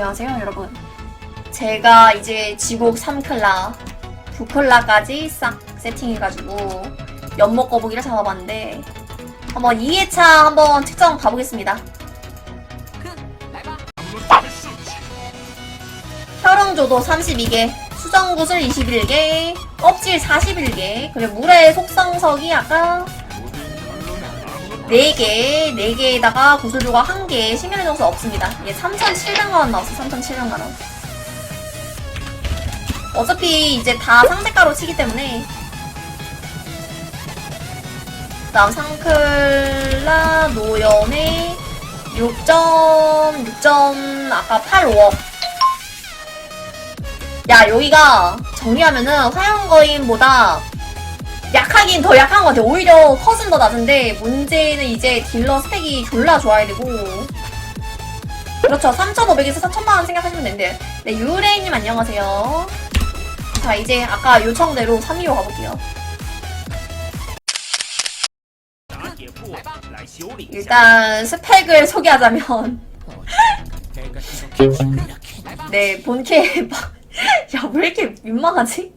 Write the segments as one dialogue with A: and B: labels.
A: 안녕하세요 여러분. 제가 이제 지곡 3클라 9클라까지 싹 세팅해가지고 연못 거북이를 잡아봤는데 한번 2회차 한번 특정 가보겠습니다. 혈응조도 32개 수정구슬 21개 껍질 41개 그리고 물의 속성석이 아까 4개, 4개에다가 구슬조가 1개, 심연의 정수 없습니다. 이게 3,700만원 나왔어, 3,700만원. 어차피 이제 다 상대가로 치기 때문에. 그 다음 상클라 노연의 6점, 6점, 아까 85억. 야, 여기가 정리하면은 화영거인보다 약하긴 더 약한 것 같아. 오히려 컷은 더 낮은데 문제는 이제 딜러 스펙이 졸라 좋아야 되고 그렇죠. 3,500에서 4,000만원 생각하시면 되는데 네, 유레이님 안녕하세요. 자 이제 아까 요청대로 3위로 가볼게요. 일단 스펙을 소개하자면 네 본캐 야 왜 이렇게 민망하지?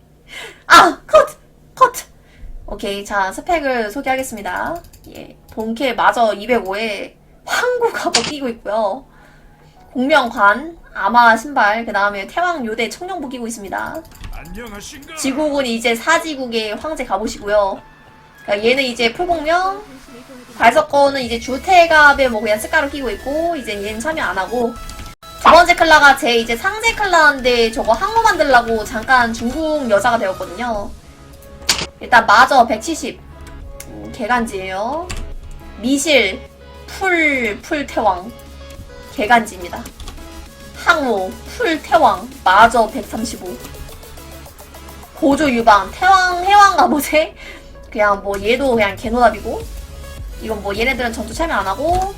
A: 아 컷! 컷! 오케이 자 스펙을 소개하겠습니다. 예 본캐 마저 205에 황구가 벗기고 있고요. 공명관 아마 신발 그 다음에 태왕 요대 청룡부 끼고 있습니다.
B: 안녕하신가?
A: 지국은 이제 사지국의 황제 가보시고요. 그러니까 얘는 이제 풀공명 발석거는 이제 주태갑에 뭐 그냥 스카로 끼고 있고 이제 얘는 참여 안 하고. 두 번째 클라가 제 이제 상제 클라인데 저거 항모 만들라고 잠깐 중국 여자가 되었거든요 일단 마저 170 음, 개간지예요. 미실 풀 풀태왕. 개간지입니다. 항모 풀태왕. 마저 135 고조 유방. 태왕 해왕가 뭐지? 그냥 뭐 얘도 그냥 개노답이고. 이건 뭐 얘네들은 전투 참여 안 하고.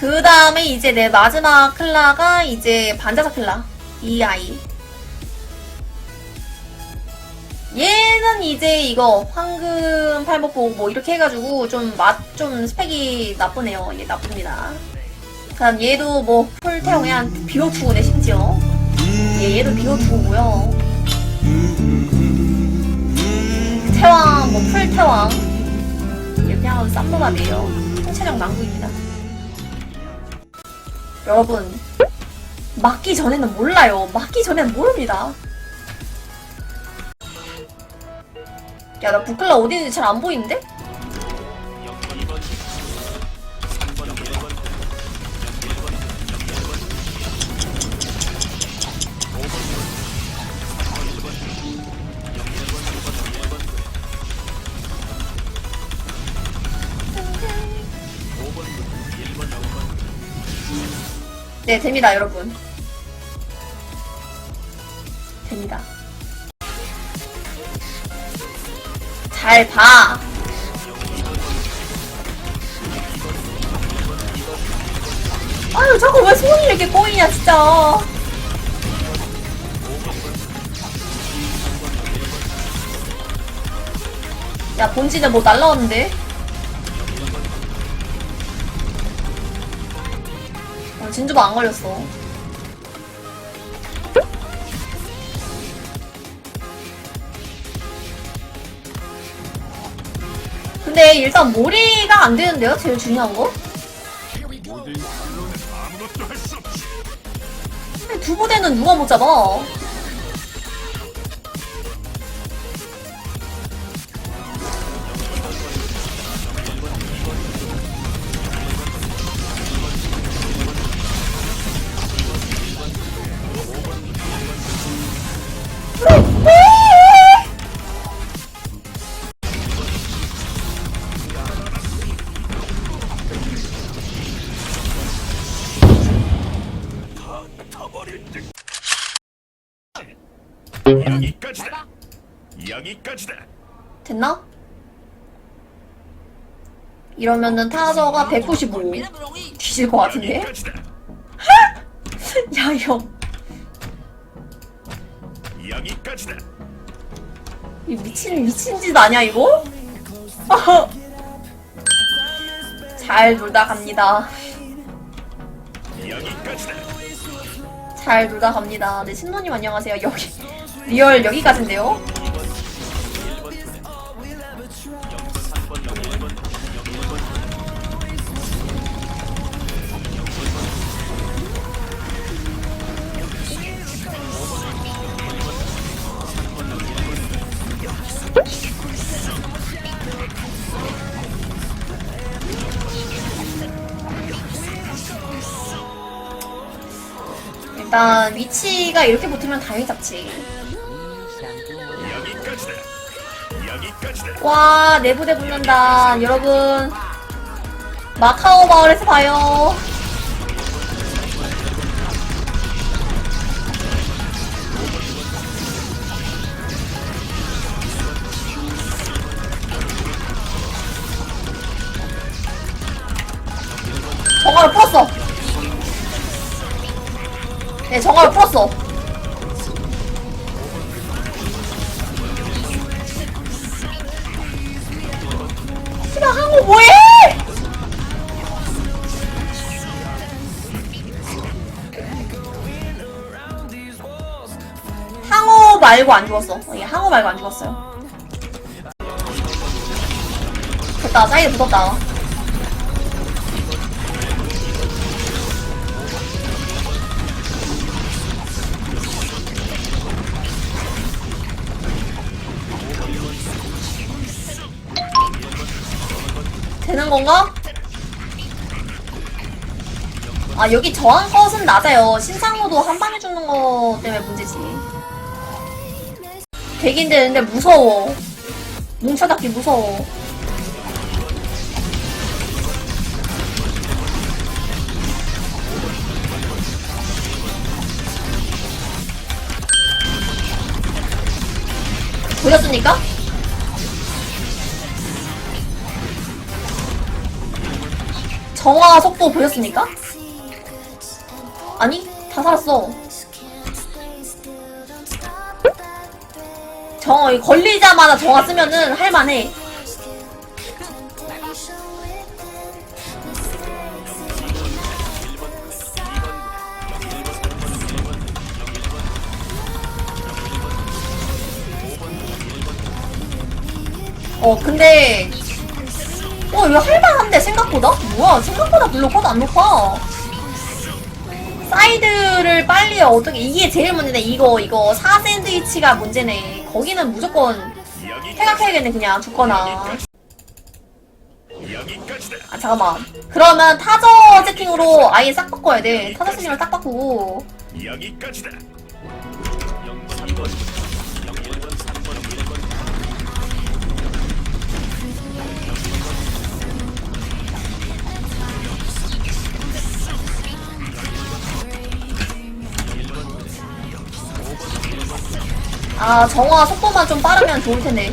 A: 그 다음에 이제 내 마지막 클라가 이제 반자사 클라. 이 아이 얘는 이제 이거 황금 팔목복 뭐 이렇게 해가지고 좀 맛 좀 스펙이 나쁘네요. 얘 나쁩니다. 그다음 얘도 뭐 풀태형이 한 비오투네 심지어. 얘 얘도 비오투고요. 태왕 뭐 풀태왕. 이렇게 하면 쌈노답이에요. 통체력 망구입니다. 여러분 맞기 전에는 몰라요. 맞기 전에는 모릅니다 야, 나 부클라 어디 있는지 잘 안 보이는데? 네, 됩니다, 여러분. 잘 봐. 아유, 자꾸 왜 손이 이렇게 꼬이냐, 진짜. 야, 본진에 뭐 날라왔는데? 어, 진주도 안 걸렸어. 근데 일단 몰이가 안 되는데요? 제일 중요한 거? 근데 두 부대는 누가 못 잡아?
B: 여기까지다.
A: 됐나? 이러면은 타저가 195 뒤질 것 같은데? 야 형,
B: 여기까지다.
A: 이 미친 미친 짓 아니야 이거? 잘 놀다 갑니다.
B: 여기까지다.
A: 잘 놀다 갑니다. 네, 신노님 안녕하세요. 여기, 리얼 여기까지인데요? 일단 위치가 이렇게 붙으면 당연히 잡지. 와, 내 부대 붙는다. 여러분. 마카오 마을에서 봐요. 말고 안 죽었어. 예, 항우 말고 안 죽었어요. 됐다, 사이드 붙었다. 되는 건가? 아 여기 저항 것은 낮아요. 신상호도 한 방에 죽는 거 때문에 문제지. 되긴 되는데 무서워. 뭉쳐잡기 무서워. 보셨습니까? 정화 속도 보셨습니까? 아니 다 살았어 이거 걸리자마자 정화 쓰면은 할만해 어 근데 어 이거 할만한데 생각보다? 뭐야 생각보다 별로 커도 안 높아 사이드를 빨리 어떻게 이게 제일 문제네 이거 이거 4 샌드위치가 문제네 거기는 무조건 생각해야겠네 그냥 죽거나. 아 잠깐만 그러면 타저 세팅으로 아예 싹 바꿔야 돼 타저 세팅을 딱 바꾸고
B: 여기까지다.
A: 아 정화 속도만 좀 빠르면 좋을 텐데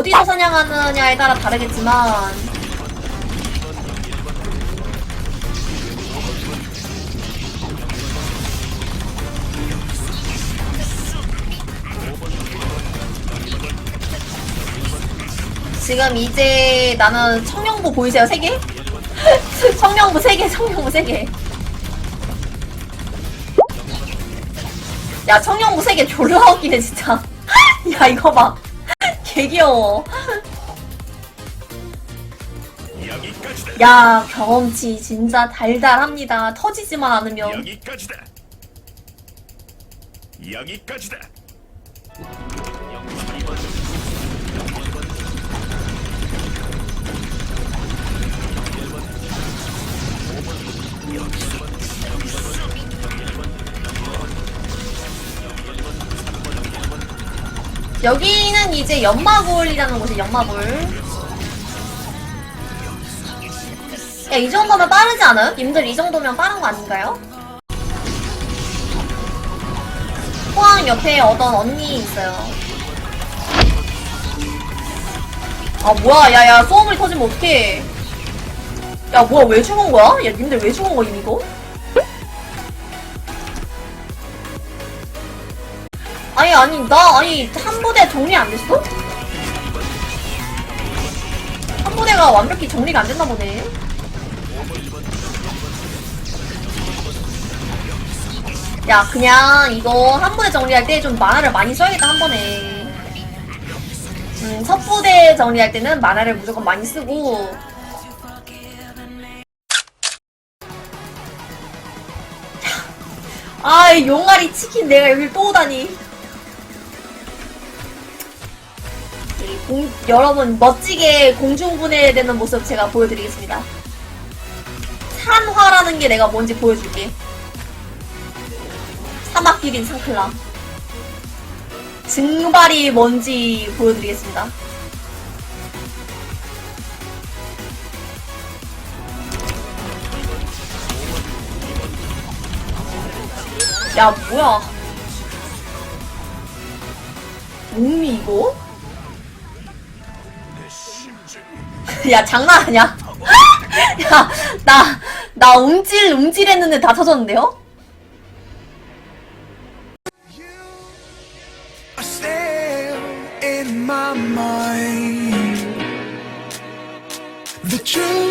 A: 어디서 사냥하느냐에 따라 다르겠지만 지금 이제 나는 청룡부 보이세요? 세 개? 청룡부 세 개, 청룡부 세 개. 야, 청룡부 세개 졸라 웃기네, 진짜. 야, 이거 봐. 개 귀여워.
B: 여기까지다.
A: 야, 경험치 진짜 달달합니다. 터지지만 않으면.
B: 여기까지다. 여기까지다.
A: 여기 는 이제 연마굴이라는 곳이 연마굴. 야, 이 정도면 빠르지 않아요? 님들 이 정도면 빠른 거 아닌가요? 포항 옆에 어떤 언니 있어요. 아, 뭐야, 야, 야, 소음이 터지면 어떡해. 야, 뭐야, 왜 죽은 거야? 야, 님들 왜 죽은 거임, 이거? 아니, 아니, 나, 아니, 한 부대 정리 안 됐어? 한 부대가 완벽히 정리가 안 됐나 보네. 야, 그냥 이거 한 부대 정리할 때 좀 만화를 많이 써야겠다, 한 번에. 음, 첫 부대 정리할 때는 만화를 무조건 많이 쓰고. 아, 이 용가리 치킨 내가 여길 또 오다니. 공, 여러분, 멋지게 공중분해되는 모습 제가 보여드리겠습니다. 산화라는 게 내가 뭔지 보여줄게. 사막길인 상클라. 증발이 뭔지 보여드리겠습니다. 야, 뭐야. 몸이 이거? 야, 장난 아니야? 야, 나, 나 움찔, 움찔 했는데 다 터졌는데요?
C: The truth